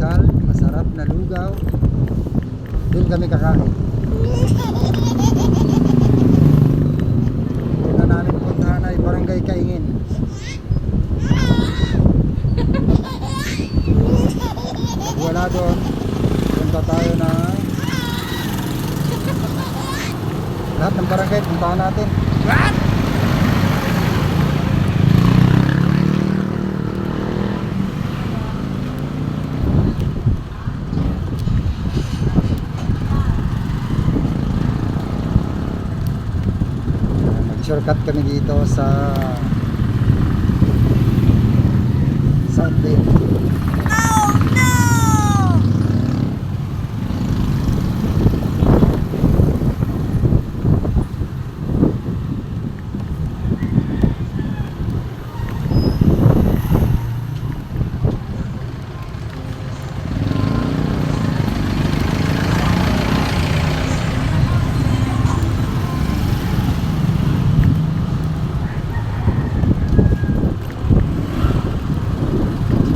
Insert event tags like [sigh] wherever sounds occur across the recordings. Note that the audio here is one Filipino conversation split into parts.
Na pandesal, masarap na lugaw. Doon kami kakain. Una namin puntahan ay Barangay Kaingin. Pag wala doon, punta tayo na lahat ng barangay, puntahan natin. Nag-shortcut kami dito sa South Bay.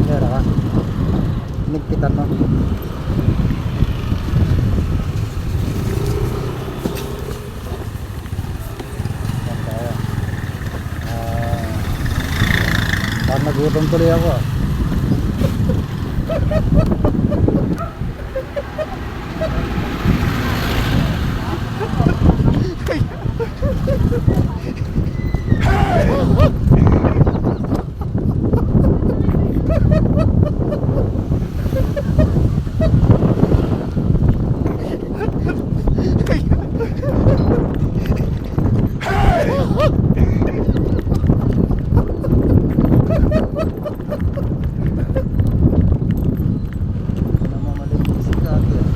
Meron ka? Nigpitan mo. Yan tayo. Ah, parang nagutom tuloy ako ah. Namamaling si Kati ah.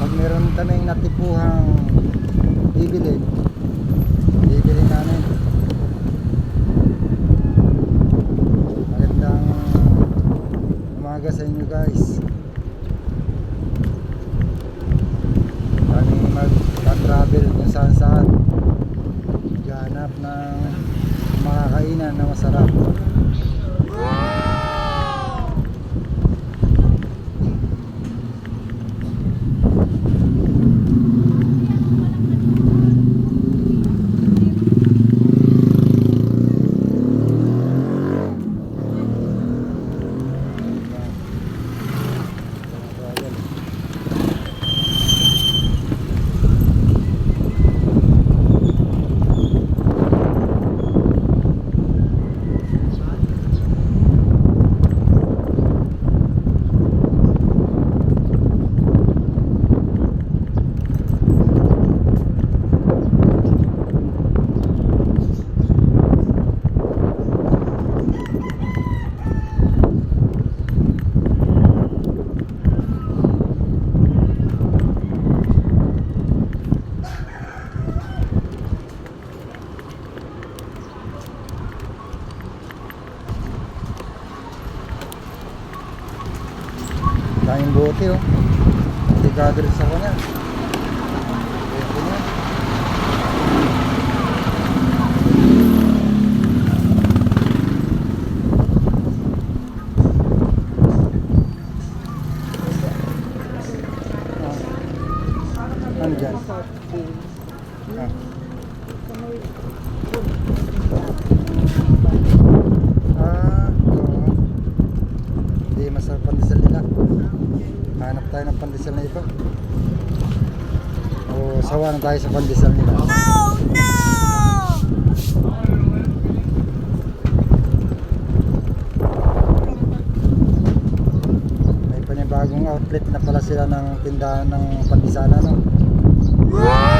Pag meron kaming natipuhang bibili, bibili namin. Magandang umaga sa inyo guys. Kami mag-travel kung saan saan. Ganap ng mga kainan na masarap. Daming bote oh. Delikado rin sa kanya. Ito na. Ah. Andyan. Ah. Ah, oo. Hindi masarap pandesal nila. Hanap tayo ng pandesal na iba. O sawa na tayo sa pandesal nila. May panibagong outlet na pala sila ng tindahan ng pandesal no? Iba-iba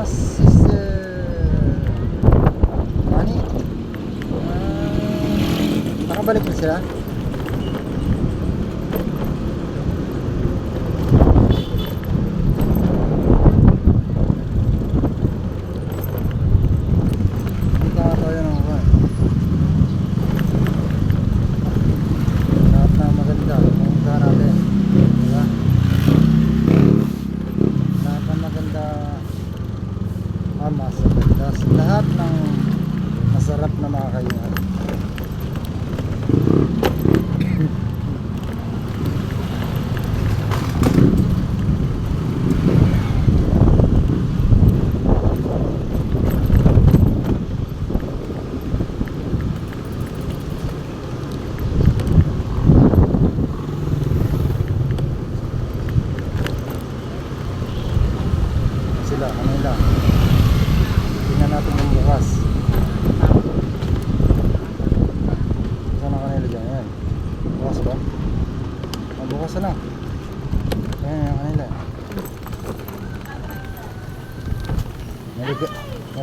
ama siz e, hani sila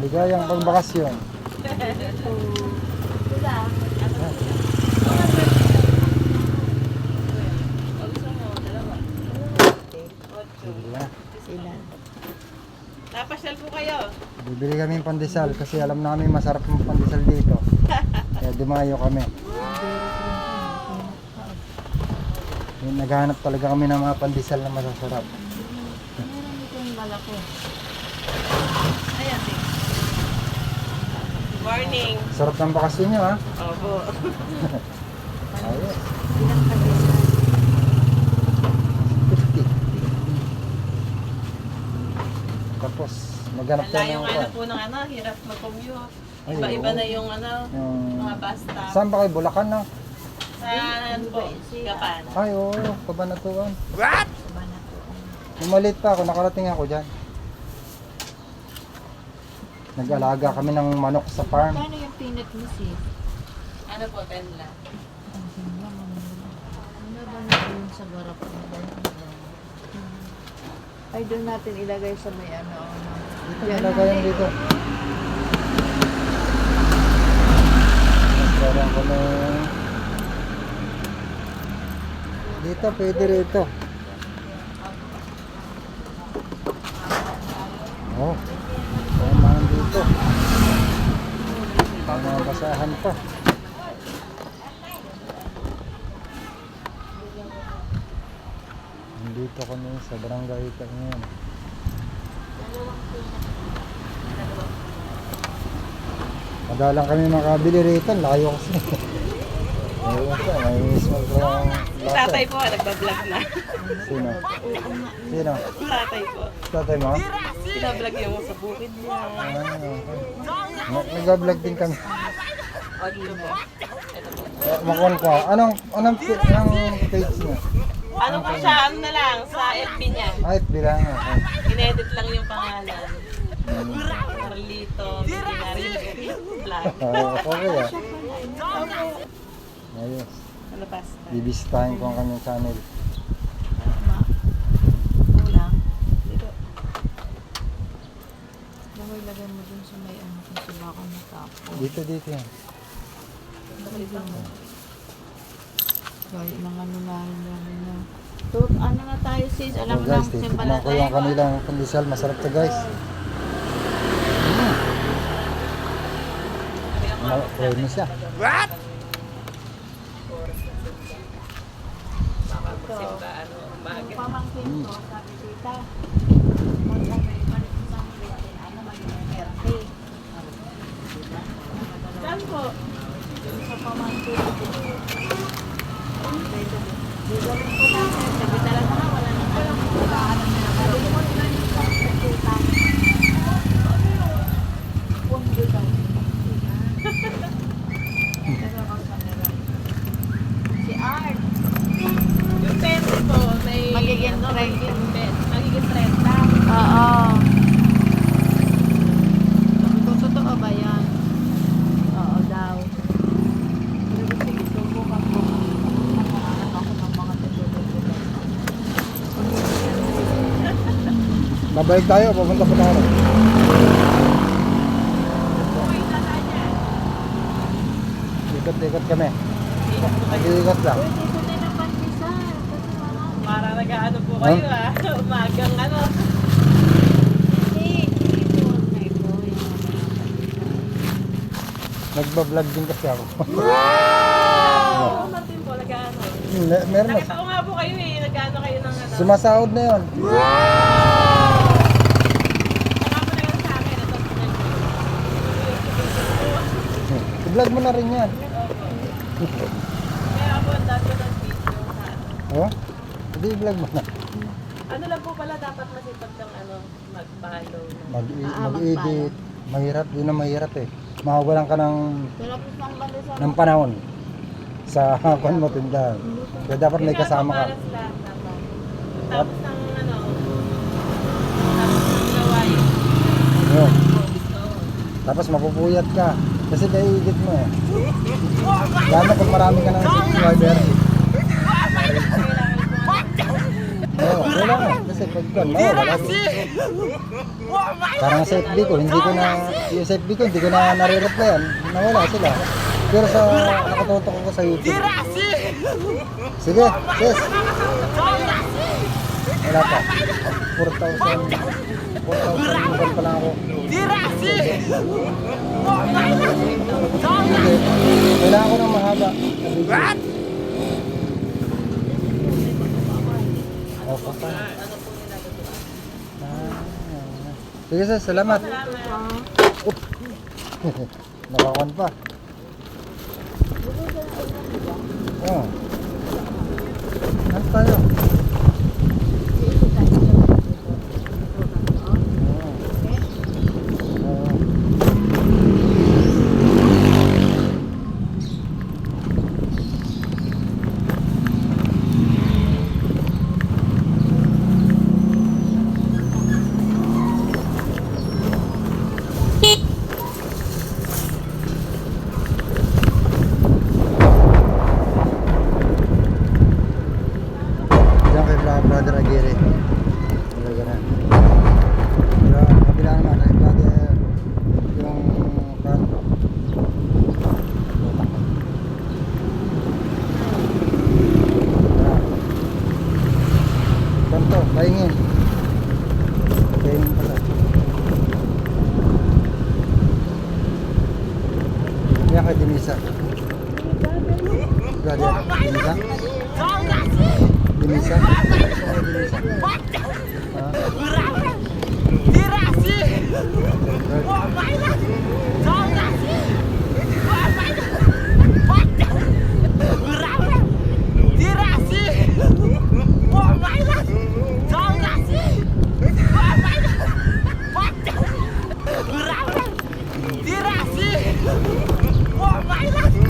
Ligayang pangbakasyon. Ilan. Napasyal po kayo. Bibili kami ng pandesal kasi alam namin masarap ang pandesal dito. Kaya dumayo kami. Naghahanap talaga kami ng mga pandesal na masasarap. Meron dito yung malaki. Morning. Sarap ng bakasyon nyo ha. Opo. Ayos. Ilang pandesal? 50. Tapos maghanap tayo yung ng ano po ng ano, hirap mag-commute. Ay, Iba-iba oo. na yung ano, Yung... mga bus stop. Saan ba kayo? Bulacan na? Sa ano po, Gapan. Ay, oo. Kabanatuan. Na po. Nung maliit pa ako, nakarating ako dyan. Nag-alaga kami ng manok sa farm. Paano yung peanut mo sis? Ano po, 10 lang. Ang ganda mo. Ano ba na yun sa garap mo? Ay, doon natin ilagay sa may ano. ano. Dito, Yan nalagay na, yan eh. dito. Dito, pwede rito. Oh mga dito. Mga basahan pa. Nandito kami sa barangay ngayon. Madalang kami makabili rito, layo kasi. Ayun siya, may ko lang Tatay po, nagbablog na. Sino? Sino? Tatay po. Tatay mo? Pinablog yung sa bukid niya. Ah, okay. Nag- Nag-vlog din kami. Makuha ko. Anong, anong, anong page niya? Ano po siya, ano na lang, sa FB niya. Ay, bilang. Okay. Inedit lang yung pangalan. Carlito, Binary Vlog. Ah, okay ah. Ayos. Ano pa? Bibisitahin ko ang kanyang channel. Ma. Kulang. Dito. Bawal lagay mo dun sa may ano kasi baka matapos. Dito, dito yan. Kahit mga nunahin namin na. So, ano na tayo sis? Alam mo na, guys, simba titignan na ko tayo. yung kanilang pandesal. Masarap to guys. Mm. Try mo siya. Ano, umaga. Pamangkin ko, sabi tita, Thank you. Babalik tayo, pupunta pa tayo. Ikot-ikot kami. Mag-iikot lang. Para nag-ano po kayo ah. [laughs] Umagang ano. Nagbablog din kasi ako. Oo, [laughs] natin po, nag-ano. Me- meron na. Nakita ko nga po kayo eh. Nag-ano kayo ng ano. Sumasahod na yun. Saka mo na yun sa akin. Ito, I-vlog mo na rin yan. Kaya ako, ang dami ng video ano. Oh? Hindi i-vlog mo na. Ano lang po pala dapat masipag ng ano, mag-follow. Mag- Ah, mag-edit. Mahirap, yun ang mahirap eh. Mawawalan ka ng, ng panahon sa [laughs] kwan mo tindahan. Kaya dapat may kasama ka. Tapos ng ano, tapos ng gawain. So, Tapos mapupuyat ka. Kasi kaiigit mo eh. Lalo pag marami ka ng subscriber. Oo, kailangan. Kasi pag mawawala. Parang sa FB ko, hindi ko na, yung sa FB ko, hindi ko na nare-replyan. Nawala sila. Pero sa, nakatutok ako sa YouTube. Sige, sis. Wala pa. 4,000. Marami! Dirasi! Oh, mahaba. What? Sige sir, salamat. Salamat. Oh. [laughs] Nakakon pa. Oh. Ano tayo? れ dirasi dirasi wah mainlah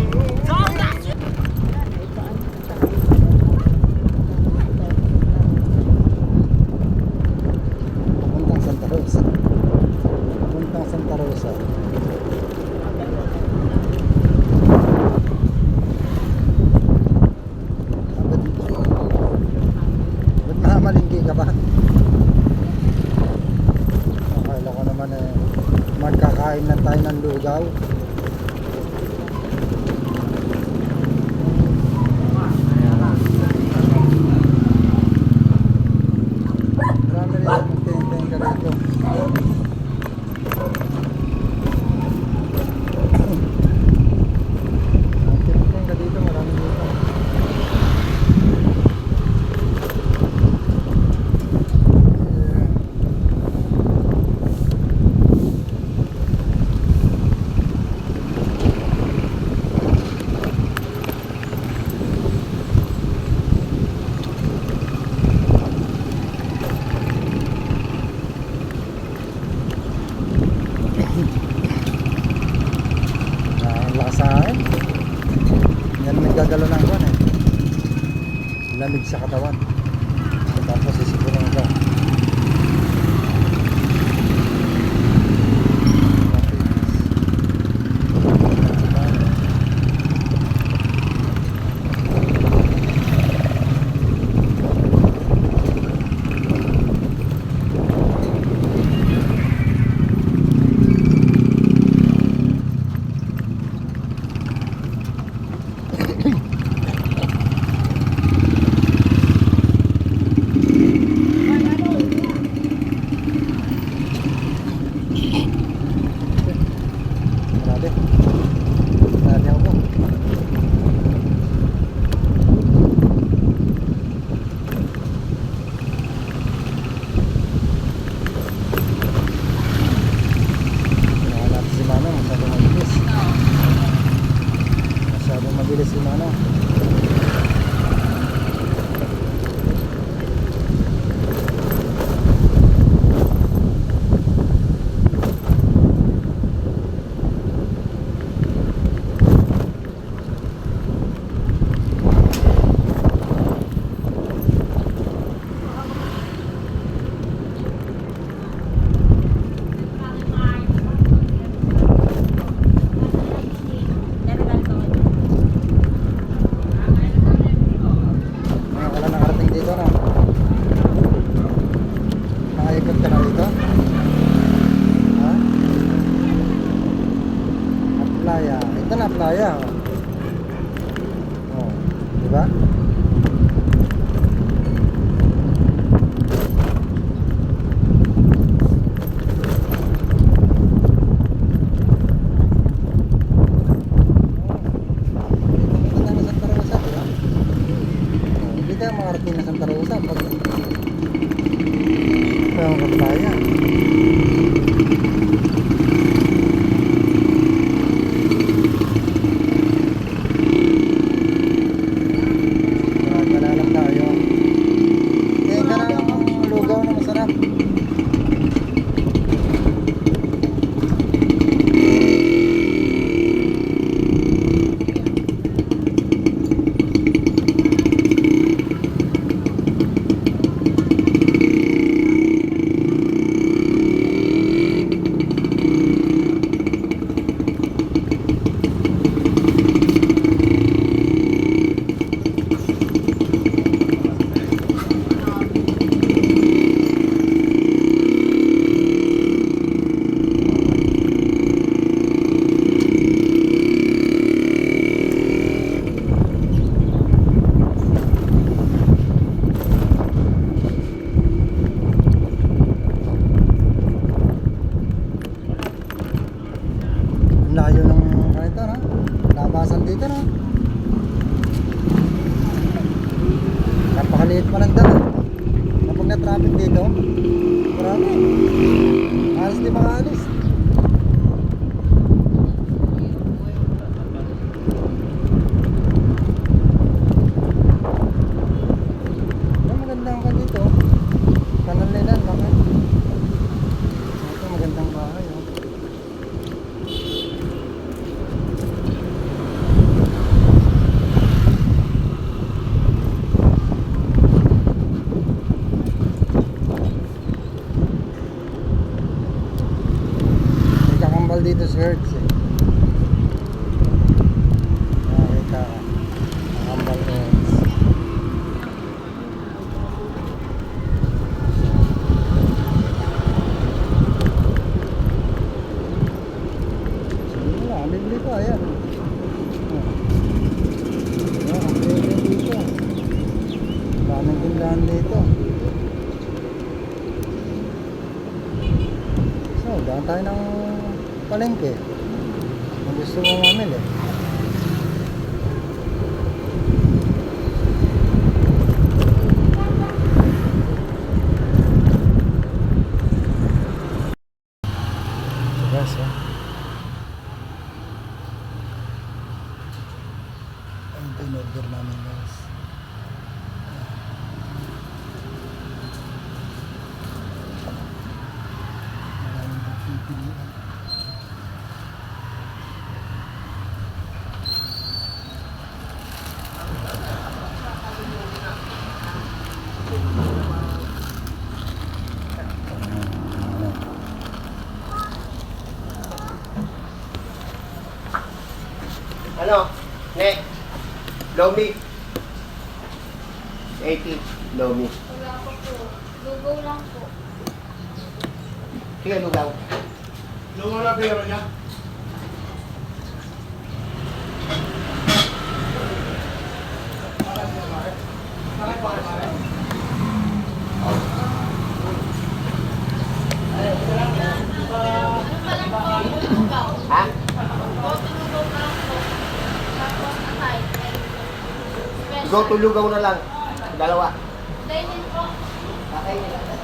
bahay. Lomi. 80. Lomi. Wala po po. Lugaw lang po. Sige, lugaw. Lugaw na pero niya? Go to lugaw na lang. Dalawa. Kainin po. Kakainin lang.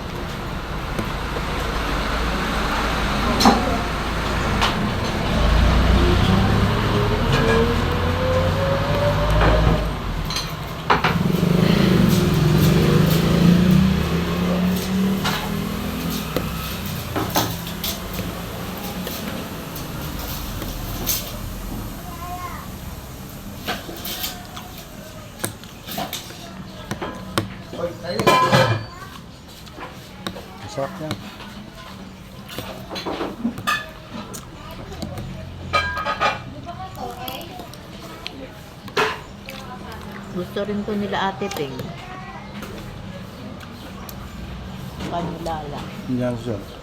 Paborito rin to nila Ate Ping. Kanilala. Yan, sir.